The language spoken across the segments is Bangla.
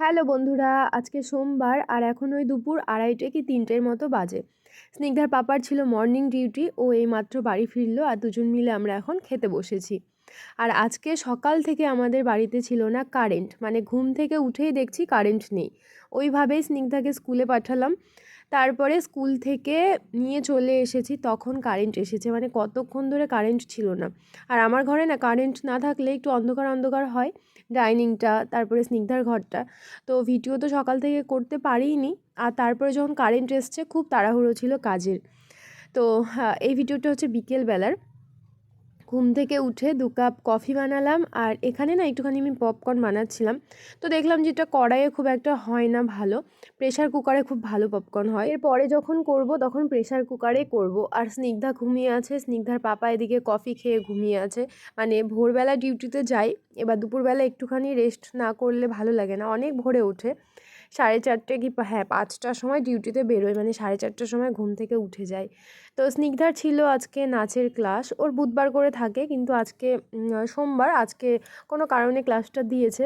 হ্যালো বন্ধুরা, আজকে সোমবার আর এখন ওই দুপুর আড়াইটে কি তিনটের মতো বাজে। স্নিগ্ধার পাপার ছিল মর্নিং ডিউটি ও এই মাত্র বাড়ি ফিরলো আর দুজন মিলে আমরা এখন খেতে বসেছি। আর আজকে সকাল থেকে আমাদের বাড়িতে ছিল না কারেন্ট মানে ঘুম থেকে উঠেই দেখছি কারেন্ট নেই। ওইভাবেই স্নিগ্ধাকে স্কুলে পাঠালাম। তারপরে স্কুল থেকে নিয়ে চলে এসেছি তখন কারেন্ট এসেছে। মানে কতক্ষণ ধরে কারেন্ট ছিল না। আর আমার ঘরে না কারেন্ট না থাকলে একটু অন্ধকার অন্ধকার হয় ডাইনিংটা তারপরে স্নিগ্ধার ঘরটা। তো ভিডিও তো সকাল থেকে করতে পারিনি। আর তারপরে যখন কারেন্ট এসছে খুব তাড়াহুড়ো ছিল কাজের। তো হ্যাঁ, এই ভিডিওটা হচ্ছে বিকেলবেলার। ঘুম থেকে উঠে দু কাপ কফি বানালাম, আর এখানে না একটুখানি আমি পপকর্ন বানাচ্ছিলাম। তো দেখলাম যেটা কড়াইয়ে খুব একটা হয় না ভালো প্রেশার কুকারে খুব ভালো পপকর্ন হয়। এরপরে যখন করব তখন প্রেশার কুকারে করব। আর স্নিগ্ধা ঘুমিয়ে আছে, স্নিগ্ধার পাপা এদিকে কফি খেয়ে ঘুমিয়ে আছে। মানে ভোরবেলা ডিউটিতে যাই, এবার দুপুরবেলা একটুখানি রেস্ট না করলে ভালো লাগে না, অনেক ভোরে ওঠে। সাড়ে চারটে কি হ্যাঁ পাঁচটার সময় ডিউটিতে বেরোয় মানে সাড়ে চারটার সময় ঘুম থেকে উঠে যায় তো স্নিগ্ধার ছিল আজকে নাচের ক্লাস, ওর বুধবার করে থাকে, কিন্তু আজকে সোমবার, আজকে কোনো কারণে ক্লাসটা দিয়েছে,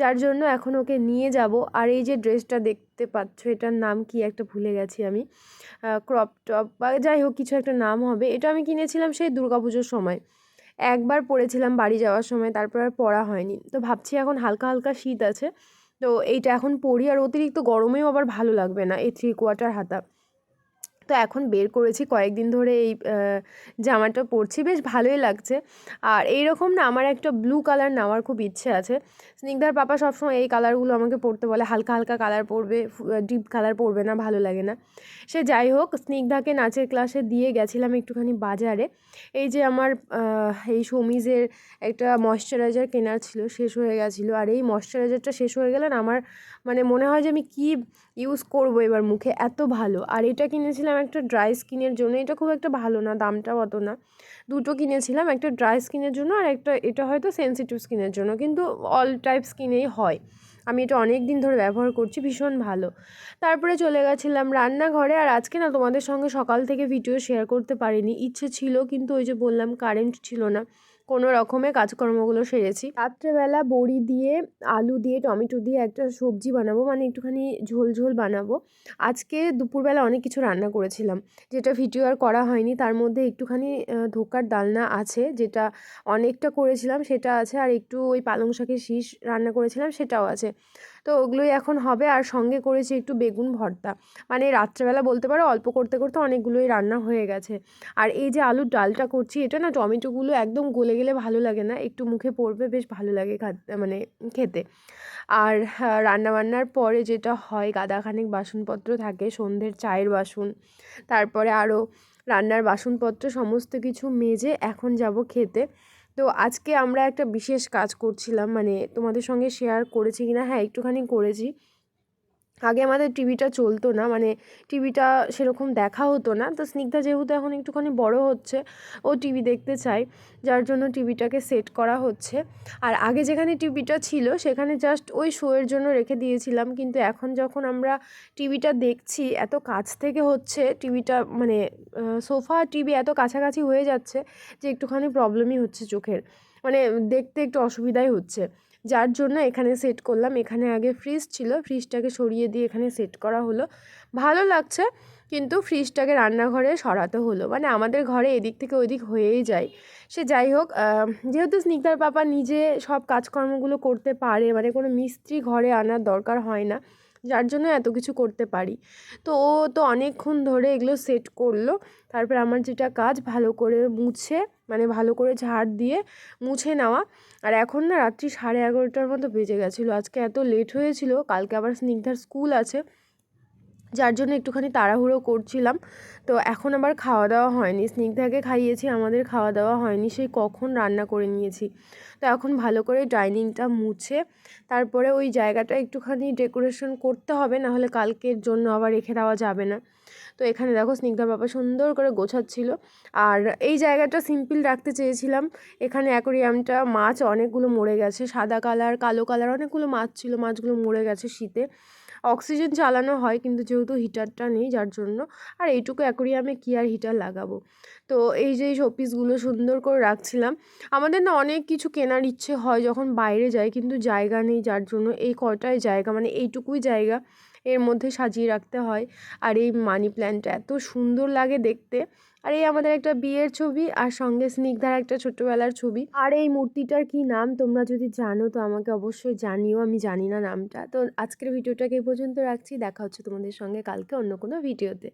যার জন্য এখন ওকে নিয়ে যাব। আর এই যে ড্রেসটা দেখতে পাচ্ছ, এটার নাম কি একটা ভুলে গেছি আমি ক্রপ টপ বা যাই হোক, কিছু একটা নাম হবে। এটা আমি কিনেছিলাম সেই দুর্গাপুজোর সময়। একবার পরেছিলাম বাড়ি যাওয়ার সময়, তারপর আর পড়া হয়নি। তো ভাবছি এখন হালকা হালকা শীত আছে। তো এইটা এখন পরি আর অতিরিক্ত গরমেও আবার ভালো লাগবে না এই থ্রি কোয়ার্টার হাতা। তো এখন বের করেছি কয়েকদিন ধরে এই জামাটা পরছি। বেশ ভালোই লাগছে। আর এই রকম না আমার একটা ব্লু কালার নেওয়ার খুব ইচ্ছে আছে। স্নিগ্ধার পাপা সবসময় এই কালারগুলো আমাকে পরতে বলে, হালকা হালকা কালার পরবে ডিপ কালার পরবে না, ভালো লাগে না। সে যাই হোক, স্নিগ্ধাকে নাচের ক্লাসে দিয়ে গেছিলাম একটুখানি বাজারে। এই যে আমার এই সমিজের একটা ময়শ্চারাইজার কেনার ছিল, শেষ হয়ে গেছিল। আর এই ময়শ্চারাইজারটা শেষ হয়ে গেলে আমার মানে মনে হয় যে আমি কী ইউজ করব এবার মুখে? এত ভালো। আর এটা কিনেছিলাম একটা ড্রাই স্কিনের জন্য, এটা খুব একটা ভালো না দামটা অত না। দুটো কিনেছিলাম, একটা ড্রাই স্কিনের জন্য আর একটা, এটা হয়তো সেন্সিটিভ স্কিনের জন্য, কিন্তু অল টাইপ স্কিনেই হয়। আমি এটা অনেক দিন ধরে ব্যবহার করছি, ভীষণ ভালো। তারপরে চলে গেছিলাম রান্নাঘরে, আর আজকে না তোমাদের সঙ্গে সকাল থেকে ভিডিও শেয়ার করতে পারিনি, ইচ্ছে ছিল, কিন্তু ওই যে বললাম কারেন্ট ছিল না। কোনো রকমে কাজকর্মগুলো সেরেছি। রাত্রেবেলা বড়ি দিয়ে, আলু দিয়ে, টমেটো দিয়ে একটা সবজি বানাবো মানে একটুখানি ঝোল ঝোল বানাবো। আজকে দুপুরবেলা অনেক কিছু রান্না করেছিলাম। যেটা ভিডিও আর করা হয়নি, তার মধ্যে একটুখানি ধোকার ডালনা আছে, যেটা অনেকটা করেছিলাম, সেটা আছে। আর একটু ওই পালং শাকের শীষ রান্না করেছিলাম, সেটাও আছে। তো ওগুলোই এখন হবে। আর সঙ্গে করেছি একটু বেগুন ভর্তা। মানে রাত্রেবেলা বলতে পারো অল্প করতে করতে অনেকগুলোই রান্না হয়ে গেছে। আর এই যে আলুর ডালটা করছি, এটা না টমেটোগুলো একদম গলে গেলে ভালো লাগে না। একটু মুখে পড়বে, বেশ ভালো লাগে মানে খেতে। আর রান্নাবান্নার পরে যেটা হয় গাদাখানেক বাসনপত্র থাকে, সন্ধ্যের চায়ের বাসন। তারপরে আরও রান্নার বাসনপত্র সমস্ত কিছু মেজে এখন যাব খেতে। তো আজকে আমরা একটা বিশেষ কাজ করছিলাম মানে তোমাদের সঙ্গে শেয়ার করেছি কিনা হ্যাঁ একটুখানি করেছি। আগে আমাদের টিভিটা চলতো না মানে টিভিটা সেরকম দেখা হতো না। তো স্নিগ্ধা যেহেতু এখন একটুখানি বড় হচ্ছে, ও টিভি দেখতে চায়, যার জন্য টিভিটাকে সেট করা হচ্ছে। আর আগে যেখানে টিভিটা ছিল, সেখানে জাস্ট ওই শোয়ের জন্য রেখে দিয়েছিলাম। কিন্তু এখন যখন আমরা টিভিটা দেখছি, এত কাছ থেকে হচ্ছে টিভিটা মানে সোফা টিভি এত কাছাকাছি হয়ে যাচ্ছে যে একটুখানি প্রবলেমই হচ্ছে চোখের। মানে দেখতে একটু অসুবিধাই হচ্ছে। যার জন্য এখানে সেট করলাম। এখানে আগে ফ্রিজ ছিল। ফ্রিজটাকে সরিয়ে দিয়ে এখানে সেট করা হলো। ভালো লাগছে, কিন্তু ফ্রিজটাকে রান্নাঘরে সরাতে হলো। মানে আমাদের ঘরে এদিক থেকে ওইদিক হয়েই যায়। সে যাই হোক যেহেতু স্নিগ্ধার পাপা নিজে সব কাজকর্মগুলো করতে পারে মানে কোনো মিস্ত্রি ঘরে আনার দরকার হয় না, যার জন্য এত কিছু করতে পারি। তো ও তো অনেকক্ষণ ধরে এগুলো সেট করল। তারপর আমার যেটা কাজ, ভালো করে মুছে মানে ভালো করে ঝাড় দিয়ে মুছে নেওয়া। আর এখন না রাত্রি সাড়ে এগারোটার মতো বেজে গেছিল। আজকে এত লেট হয়েছিল। কালকে আবার স্নিগ্ধার স্কুল আছে। যার জন্য একটুখানি তাড়াহুড়ো করছিলাম। তো এখন আবার খাওয়া দাওয়া হয়নি। স্নিগ্ধাকে খাইয়েছি, আমাদের খাওয়া দাওয়া হয়নি। সেই কখন রান্না করে নিয়েছি। তো এখন ভালো করে ডাইনিংটা মুছে, তারপরে ওই জায়গাটা একটুখানি ডেকোরেশন করতে হবে, নাহলে কালকের জন্য আবার রেখে দেওয়া যাবে না। তো এখানে দেখো স্নিগ্ধার বাবা সুন্দর করে গোছাচ্ছিল। আর এই জায়গাটা সিম্পল রাখতে চেয়েছিলাম। এখানে অ্যাকোরিয়ামটা মাছ অনেকগুলো মরে গেছে। সাদা কালার, কালো কালার অনেকগুলো মাছ ছিল। মাছগুলো মরে গেছে শীতে। অক্সিজেন চালানো হয় কিন্তু যেহেতু হিটারটা নেই যার জন্য। আর এইটুকু অ্যাকোরিয়ামে কি আর হিটার লাগাবো? তো এই যে শোপিসগুলো সুন্দর করে রাখছিলাম। আমাদের না অনেক কিছু কেনার ইচ্ছে হয় যখন বাইরে যাই কিন্তু জায়গা নেই যার জন্য এই কটায় জায়গা মানে এইটুকুই জায়গা। এর মধ্যে সাজিয়ে রাখতে হয়। আর এই মানি প্ল্যান্টটা এত সুন্দর লাগে দেখতে। আর এই আমাদের একটা বিয়ের ছবি আর সঙ্গে স্নিগ্ধার একটা ছোট্টবেলার ছবি। আর এই মূর্তিটার কি নাম তোমরা যদি জানো তো আমাকে অবশ্যই জানিও, আমি জানি না নামটা। তো আজকের ভিডিওটাকে পর্যন্ত রাখছি, দেখা হচ্ছে তোমাদের সঙ্গে কালকে অন্য কোনো ভিডিওতে।